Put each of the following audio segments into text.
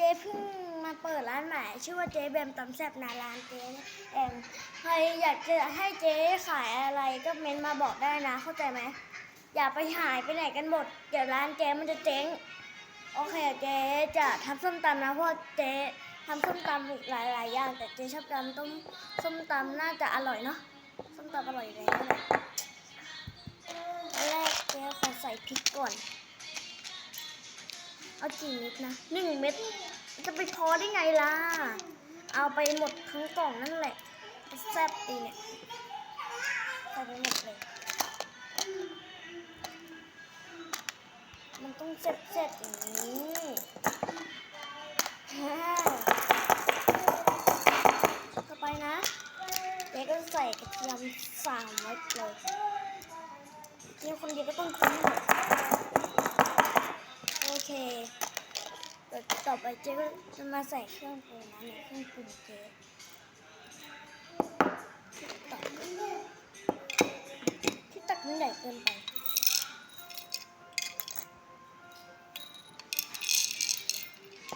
เจ๊เพิ่งมาเปิดร้านใหม่ชื่อว่าเจ๊แบมตำแซบนาร้านเจ๊เนี่ยเองใครอยากจะให้เจ๊ขายอะไรก็เม้นมาบอกได้นะ เข้าใจไหมอย่าไปหายไปไหนกันหมดเดี๋ยวร้านเจ๊มันจะเจ๊งโอเคเจ๊จะทำส้มตำนะเพราะเจ๊ทำส้มตำอีกหลายๆอย่าง แต่เจ๊ชอบทำต้มส้มตำน่าจะอร่อยเนาะส้มตำอร่อยอยู่แล้วแหละอันแรกเจ๊ขอใส่พริกก่อน เอากี่เม็ดนะหนึ่งเม็ดจะไปพอได้ไงล่ะ เอาไปหมดทั้งกล่องนั่นแหละแซ่บดีเนี่ยใส่ไปหมดเลย มันต้องแซ่บๆอย่างนี้ฮ่าไปนะเจ๊ก็ใส่กระเทียมสามเม็ดเลยเจ๊คนเดียวก็ต้องคุ้มหมดโอเค เดี๋ยวต่อไป เจ๊ก็จะมาใส่เครื่องปรุงนะในเครื่องปรุงเจ๊ตักที่ตักมันใหญ่เกินไป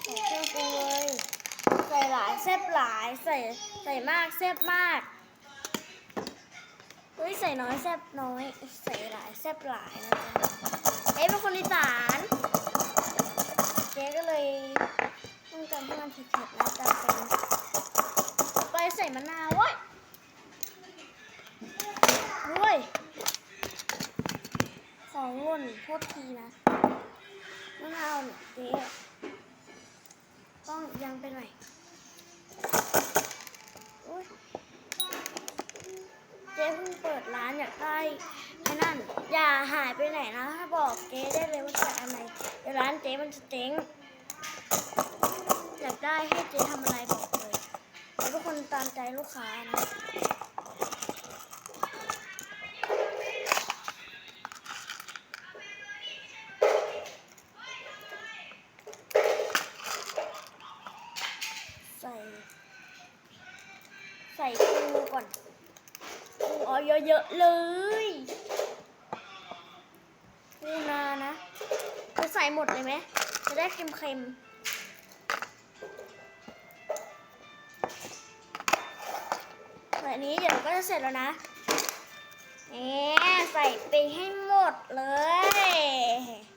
ใส่เครื่องปรุงเลยใส่หลายแซ่บหลายใส่ใส่มากแซ่บมากเฮ้ยใส่น้อยแซ่บน้อยใส่หลายแซ่บหลายนะจ๊ะเอ๊ะเป็นคนอีสานเจ๊ก็เลย ต้องการให้มันเผ็ดๆนะจำเป็นไปใส่มะนาวเว้ยเว้ยของหล่นโทษทีนะมะนาวเนี่ยเจ๊ต้องยังไปหน่อยเจ๊เพิ่งเปิดร้านอยากได้ไอ้นั่น อย่าหายไปไหนนะถ้าบอกเจ๊ได้เลยว่าจะอะไรเดี๋ยวร้านเจ๊มันจะเจ๊ง อยากได้ให้เจ๊ทำอะไรบอกเลยแล้วทุกคนตามใจลูกค้านะใส่ ใส่ปูก่อนปูเอาเยอะๆเลยปูนานะจะใส่หมดเลยไหมจะได้เค็มๆ อันนี้เดี๋ยวก็จะเสร็จแล้วนะนี่ใส่ไปให้หมดเลย